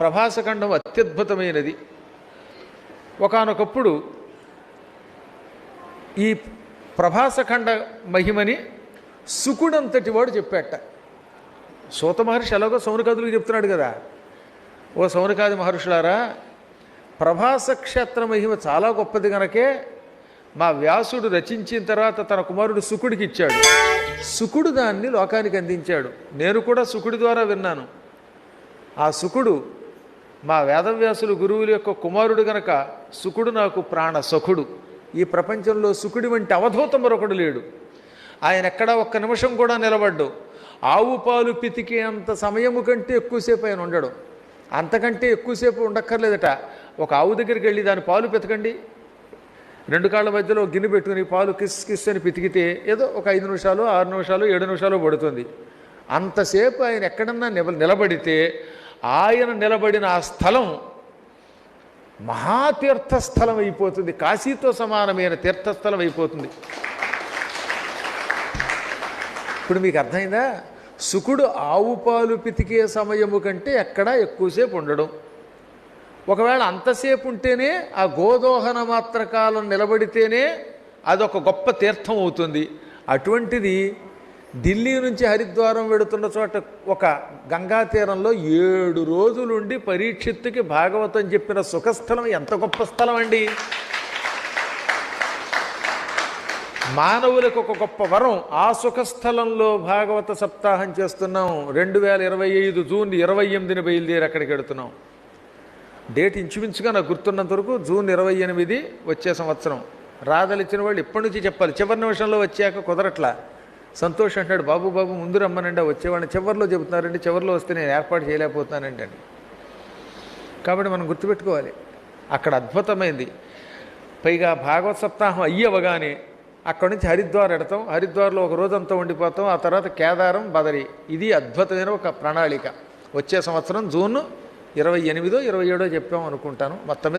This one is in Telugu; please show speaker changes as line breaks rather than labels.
ప్రభాసఖండం అత్యద్భుతమైనది. ఒకానొకప్పుడు ఈ ప్రభాసఖండ మహిమని సుకుడంతటి వాడు చెప్పాట. సూత మహర్షి ఎలాగో సౌనకాదులకు చెప్తున్నాడు కదా. ఓ సౌనకాది మహర్షులారా ప్రభాస క్షేత్ర మహిమ చాలా గొప్పది గనకే మా వ్యాసుడు రచించిన తర్వాత తన కుమారుడు సుకుడికి ఇచ్చాడు. సుకుడు దాన్ని లోకానికి అందించాడు. నేను కూడా సుకుడి ద్వారా విన్నాను. ఆ సుకుడు మా వేదవ్యాసులు గురువుల యొక్క కుమారుడు గనక సుకుడు నాకు ప్రాణ సఖుడు. ఈ ప్రపంచంలో సుకుడి వంటి అవధూత మరొకడు లేడు. ఆయన ఎక్కడా ఒక్క నిమిషం కూడా నిలబడ్డు. ఆవు పాలు పితికే అంత సమయము కంటే ఎక్కువసేపు ఆయన ఉండడు. అంతకంటే ఎక్కువసేపు ఉండక్కర్లేదట. ఒక ఆవు దగ్గరికి వెళ్ళి దాని పాలు పితకండి. రెండు కాళ్ళ మధ్యలో గిన్నె పెట్టుకుని పాలు కిస్ కిస్ అని పితికితే ఏదో ఒక ఐదు నిమిషాలు ఆరు నిమిషాలు ఏడు నిమిషాలు పడుతుంది. అంతసేపు ఆయన ఎక్కడన్నా నిలబడితే ఆయన నిలబడిన ఆ స్థలం మహాతీర్థస్థలం అయిపోతుంది. కాశీతో సమానమైన తీర్థస్థలం అయిపోతుంది. ఇప్పుడు మీకు అర్థమైందా? సుకుడు ఆవు పాలు పితికే సమయము కంటే ఎక్కడా ఎక్కువసేపు ఉండడం. ఒకవేళ అంతసేపు ఉంటేనే ఆ గోదోహన మాత్ర కాలం నిలబడితేనే అదొక గొప్ప తీర్థం అవుతుంది. అటువంటిది ఢిల్లీ నుంచి హరిద్వారం వెడుతున్న చోట ఒక గంగా తీరంలో ఏడు రోజులుండి పరీక్షిత్తుకి భాగవతం చెప్పిన సుఖస్థలం ఎంత గొప్ప స్థలం అండి? మానవులకు ఒక గొప్ప వరం. ఆ సుఖస్థలంలో భాగవత సప్తాహం చేస్తున్నాం. రెండు వేల ఇరవై ఐదు జూన్ ఇరవై ఎనిమిదిని బయలుదేరి అక్కడికి వెడుతున్నాం డేట్ ఇంచుమించుగా నాకు గుర్తున్నంత వరకు జూన్ ఇరవై ఎనిమిది వచ్చే సంవత్సరం. రాదలిచ్చిన వాళ్ళు ఇప్పటి నుంచి చెప్పాలి. చివరి నిమిషంలో వచ్చాక కుదరట్లా. సంతోష్ అంటాడు బాబు బాబు ముందు రమ్మనండి వచ్చేవాడిని చివరిలో చెబుతున్నారండి చివరిలో వస్తే నేను ఏర్పాటు చేయలేకపోతున్నానండి అండి. కాబట్టి మనం గుర్తుపెట్టుకోవాలి అక్కడ అద్భుతమైంది. పైగా భాగవత సప్తాహం అయ్యవగానే అక్కడి నుంచి హరిద్వార్ ఎడతాం హరిద్వార్లో ఒక రోజంతా ఉండిపోతాం ఆ తర్వాత కేదారం బదరి. ఇది అద్భుతమైన ఒక ప్రణాళిక. వచ్చే సంవత్సరం జూన్ ఇరవై ఎనిమిదో ఇరవై ఏడో చెప్పాం అనుకుంటాను మొత్తం